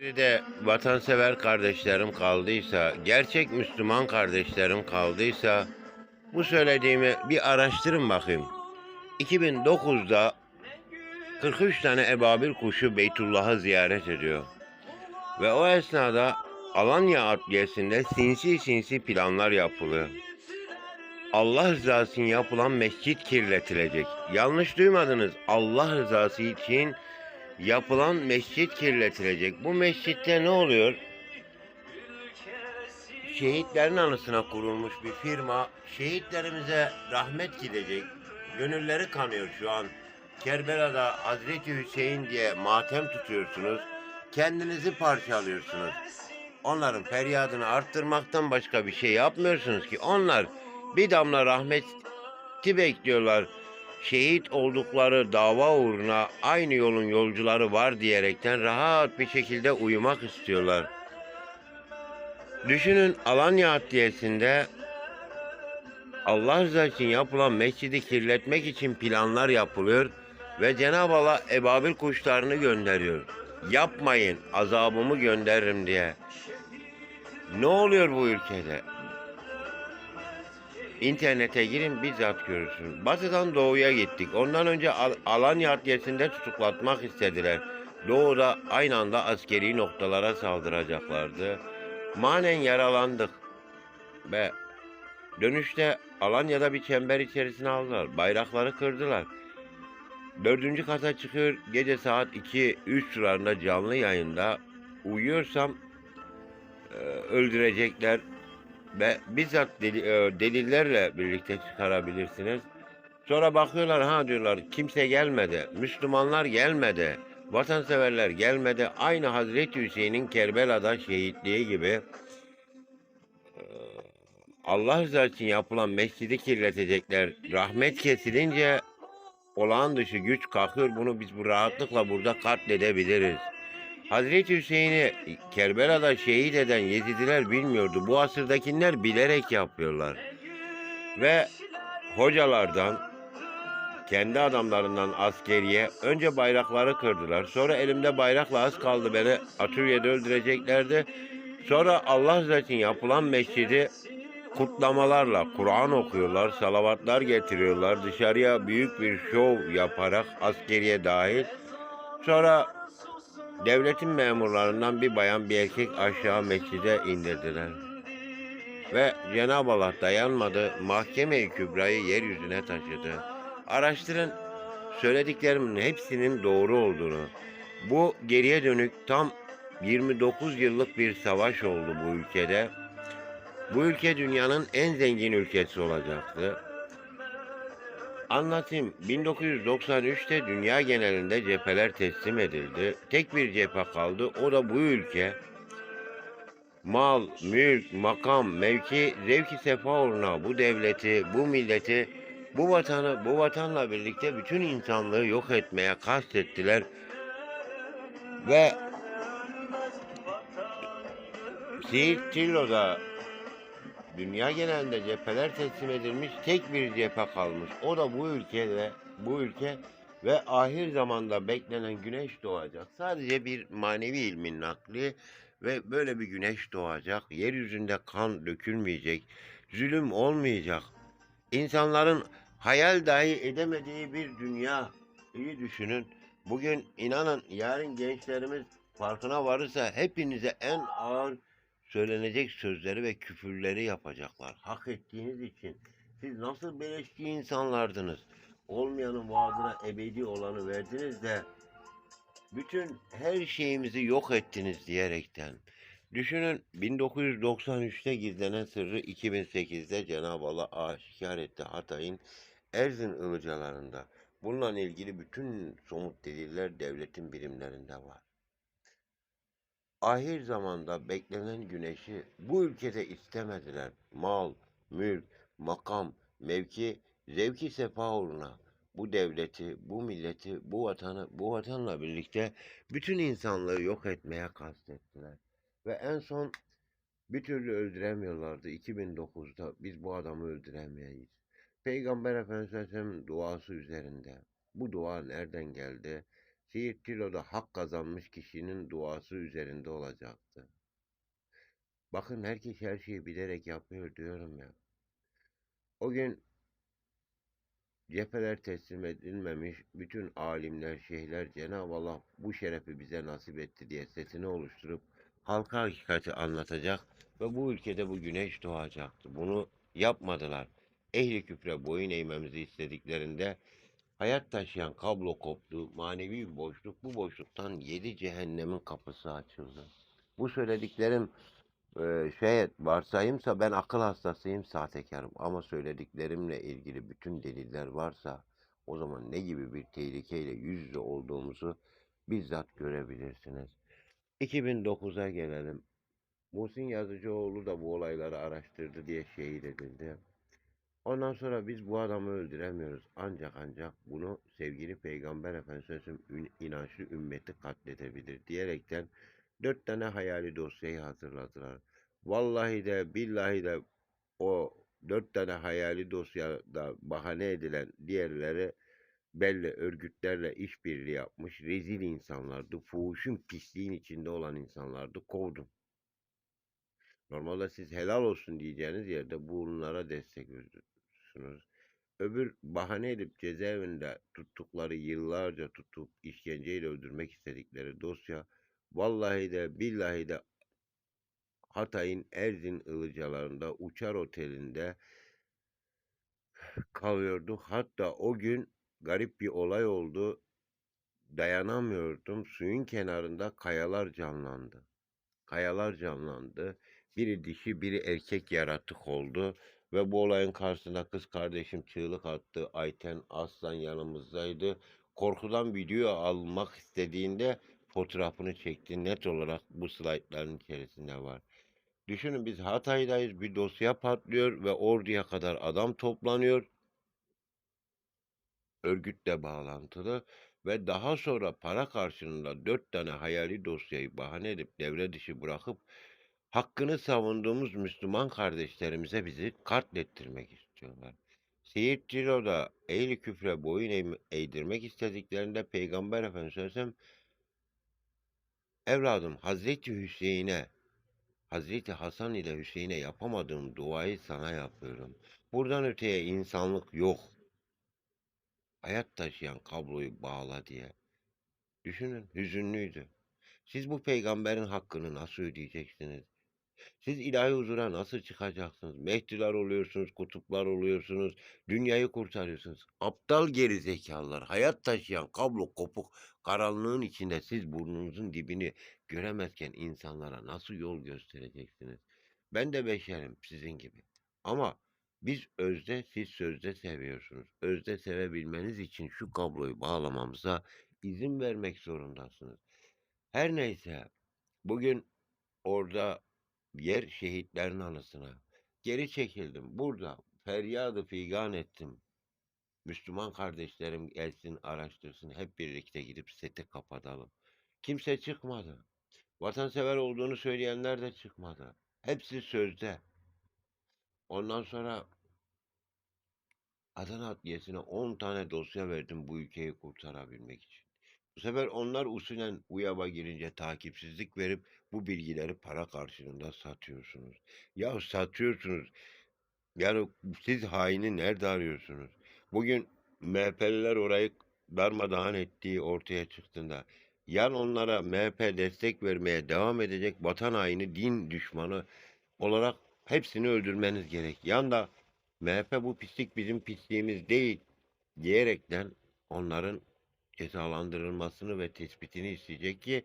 De vatansever kardeşlerim kaldıysa, gerçek Müslüman kardeşlerim kaldıysa bu söylediğimi bir araştırın bakayım. 2009'da 43 tane ebabil kuşu Beytullah'ı ziyaret ediyor. Ve o esnada Alanya Adliyesi'nde sinsi sinsi planlar yapılıyor. Allah rızası için yapılan mescit kirletilecek. Yanlış duymadınız. Allah rızası için yapılan mescit kirletilecek. Bu mescitte ne oluyor? Şehitlerin anısına kurulmuş bir firma. Şehitlerimize rahmet gidecek. Gönülleri kanıyor şu an. Kerbela'da Hazreti Hüseyin diye matem tutuyorsunuz. Kendinizi parçalıyorsunuz. Onların feryadını arttırmaktan başka bir şey yapmıyorsunuz ki. Onlar bir damla rahmeti bekliyorlar şehit oldukları dava uğruna aynı yolun yolcuları var diyerekten rahat bir şekilde uyumak istiyorlar. Düşünün Alanya Adliyesi'nde Allah rızası için yapılan mescidi kirletmek için planlar yapılıyor ve Cenab-ı Allah ebabil kuşlarını gönderiyor. Yapmayın azabımı gönderirim diye. Ne oluyor bu ülkede? İnternete girin bizzat görürsün. Batıdan doğuya gittik. Ondan önce Al- Alanya Adliyesi'nde tutuklatmak istediler. Doğuda aynı anda askeri noktalara saldıracaklardı. Manen yaralandık. Ve dönüşte Alanya'da bir çember içerisine aldılar. Bayrakları kırdılar. Dördüncü kata çıkıyor. Gece saat 2-3 sularında canlı yayında uyuyorsam e, öldürecekler ve bizzat deli- e, delillerle birlikte çıkarabilirsiniz. Sonra bakıyorlar ha diyorlar kimse gelmedi, Müslümanlar gelmedi, vatanseverler gelmedi. Aynı Hazreti Hüseyin'in Kerbela'da şehitliği gibi e, Allah rızası için yapılan mescidi kirletecekler. Rahmet kesilince olağan dışı güç kalkıyor. Bunu biz bu rahatlıkla burada katledebiliriz. Hazreti Hüseyin'i Kerbela'da şehit eden Yezidiler bilmiyordu. Bu asırdakiler bilerek yapıyorlar. Ve hocalardan, kendi adamlarından askeriye önce bayrakları kırdılar. Sonra elimde bayrakla az kaldı beni Atürye'de öldüreceklerdi. Sonra Allah için yapılan mescidi kutlamalarla Kur'an okuyorlar, salavatlar getiriyorlar. Dışarıya büyük bir şov yaparak askeriye dahil. Sonra Devletin memurlarından bir bayan bir erkek aşağı mescide indirdiler. Ve Cenab-ı Allah dayanmadı, mahkeme-i kübrayı yeryüzüne taşıdı. Araştırın, söylediklerimin hepsinin doğru olduğunu. Bu geriye dönük tam 29 yıllık bir savaş oldu bu ülkede. Bu ülke dünyanın en zengin ülkesi olacaktı. Anlatayım. 1993'te dünya genelinde cepheler teslim edildi. Tek bir cephe kaldı. O da bu ülke. Mal, mülk, makam, mevki, zevki sefa uğruna bu devleti, bu milleti, bu vatanı, bu vatanla birlikte bütün insanlığı yok etmeye kastettiler. Ve Siirt Tillo'da Dünya genelinde cepheler teslim edilmiş, tek bir cephe kalmış. O da bu ülke ve bu ülke ve ahir zamanda beklenen güneş doğacak. Sadece bir manevi ilmin nakli ve böyle bir güneş doğacak. Yeryüzünde kan dökülmeyecek, zulüm olmayacak. İnsanların hayal dahi edemediği bir dünya. İyi düşünün. Bugün inanın yarın gençlerimiz farkına varırsa hepinize en ağır söylenecek sözleri ve küfürleri yapacaklar. Hak ettiğiniz için. Siz nasıl beleşki insanlardınız? Olmayanın vaadine ebedi olanı verdiniz de bütün her şeyimizi yok ettiniz diyerekten. Düşünün 1993'te gizlenen sırrı 2008'de Cenab-ı Allah aşikar etti Hatay'ın Erzin ılıcalarında. Bununla ilgili bütün somut deliller devletin birimlerinde var ahir zamanda beklenen güneşi bu ülkede istemediler. Mal, mülk, makam, mevki, zevki sefa uğruna bu devleti, bu milleti, bu vatanı, bu vatanla birlikte bütün insanlığı yok etmeye kastettiler. Ve en son bir türlü öldüremiyorlardı 2009'da. Biz bu adamı öldüremeyiz. Peygamber Efendimiz'in duası üzerinde. Bu dua nereden geldi? Siirt Tilo'da hak kazanmış kişinin duası üzerinde olacaktı. Bakın herkes her şeyi bilerek yapıyor diyorum ya. O gün cepheler teslim edilmemiş, bütün alimler, şeyhler Cenab-ı Allah bu şerefi bize nasip etti diye sesini oluşturup halka hakikati anlatacak ve bu ülkede bu güneş doğacaktı. Bunu yapmadılar. Ehli küfre boyun eğmemizi istediklerinde hayat taşıyan kablo koptu, manevi bir boşluk. Bu boşluktan yedi cehennemin kapısı açıldı. Bu söylediklerim e, şey varsayımsa ben akıl hastasıyım, sahtekarım. Ama söylediklerimle ilgili bütün deliller varsa o zaman ne gibi bir tehlikeyle yüz yüze olduğumuzu bizzat görebilirsiniz. 2009'a gelelim. Muhsin Yazıcıoğlu da bu olayları araştırdı diye şehit edildi. Ondan sonra biz bu adamı öldüremiyoruz. Ancak ancak bunu sevgili Peygamber Efendimiz'in inançlı ümmeti katledebilir diyerekten dört tane hayali dosyayı hazırladılar. Vallahi de billahi de o dört tane hayali dosyada bahane edilen diğerleri belli örgütlerle işbirliği yapmış rezil insanlardı. Fuhuşun pisliğin içinde olan insanlardı. Kovdum. Normalde siz helal olsun diyeceğiniz yerde bunlara destek veriyorsunuz. Öbür bahane edip cezaevinde tuttukları yıllarca tutup işkenceyle öldürmek istedikleri dosya vallahi de billahi de Hatay'ın Erzin Ilıcalarında Uçar Oteli'nde kalıyorduk. Hatta o gün garip bir olay oldu. Dayanamıyordum. Suyun kenarında kayalar canlandı. Kayalar canlandı. Biri dişi, biri erkek yaratık oldu. Ve bu olayın karşısında kız kardeşim çığlık attı. Ayten Aslan yanımızdaydı. Korkudan video almak istediğinde fotoğrafını çekti. Net olarak bu slaytların içerisinde var. Düşünün biz Hatay'dayız. Bir dosya patlıyor ve orduya kadar adam toplanıyor. Örgütle bağlantılı ve daha sonra para karşılığında dört tane hayali dosyayı bahane edip devre dışı bırakıp hakkını savunduğumuz Müslüman kardeşlerimize bizi katlettirmek istiyorlar. Siirt Ciro'da eğri küfre boyun eğ- eğdirmek istediklerinde Peygamber Efendimiz sellem evladım Hazreti Hüseyin'e Hazreti Hasan ile Hüseyin'e yapamadığım duayı sana yapıyorum. Buradan öteye insanlık yok. Hayat taşıyan kabloyu bağla diye. Düşünün hüzünlüydü. Siz bu peygamberin hakkını nasıl ödeyeceksiniz? Siz ilahi huzura nasıl çıkacaksınız? Mehdiler oluyorsunuz, kutuplar oluyorsunuz, dünyayı kurtarıyorsunuz. Aptal geri zekalılar, hayat taşıyan kablo kopuk karanlığın içinde siz burnunuzun dibini göremezken insanlara nasıl yol göstereceksiniz? Ben de beşerim sizin gibi. Ama biz özde, siz sözde seviyorsunuz. Özde sevebilmeniz için şu kabloyu bağlamamıza izin vermek zorundasınız. Her neyse, bugün orada yer şehitlerin anısına geri çekildim. Burada feryadı figan ettim. Müslüman kardeşlerim gelsin araştırsın. Hep birlikte gidip seti kapatalım. Kimse çıkmadı. Vatansever olduğunu söyleyenler de çıkmadı. Hepsi sözde. Ondan sonra Adana Adliyesi'ne 10 tane dosya verdim bu ülkeyi kurtarabilmek için. Bu sefer onlar usulen UYAB'a girince takipsizlik verip bu bilgileri para karşılığında satıyorsunuz. Ya satıyorsunuz. Yani siz haini nerede arıyorsunuz? Bugün MHP'liler orayı darmadağın ettiği ortaya çıktığında yan onlara MHP destek vermeye devam edecek vatan haini, din düşmanı olarak hepsini öldürmeniz gerek. Yanda MHP bu pislik bizim pisliğimiz değil diyerekten onların cezalandırılmasını ve tespitini isteyecek ki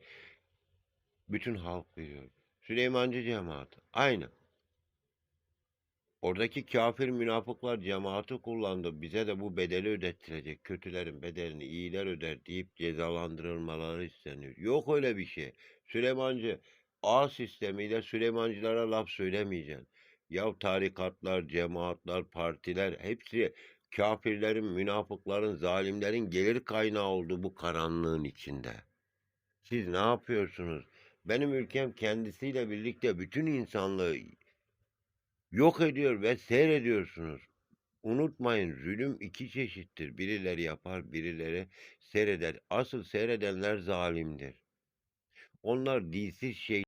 bütün halk biliyor. Süleymancı cemaati aynı. Oradaki kafir münafıklar cemaati kullandı. Bize de bu bedeli ödettirecek. Kötülerin bedelini iyiler öder deyip cezalandırılmaları isteniyor. Yok öyle bir şey. Süleymancı A sistemiyle Süleymancılara laf söylemeyeceksin. Ya tarikatlar, cemaatler, partiler hepsi kafirlerin, münafıkların, zalimlerin gelir kaynağı oldu bu karanlığın içinde. Siz ne yapıyorsunuz? Benim ülkem kendisiyle birlikte bütün insanlığı yok ediyor ve seyrediyorsunuz. Unutmayın zulüm iki çeşittir. Birileri yapar, birileri seyreder. Asıl seyredenler zalimdir. Onlar dilsiz şey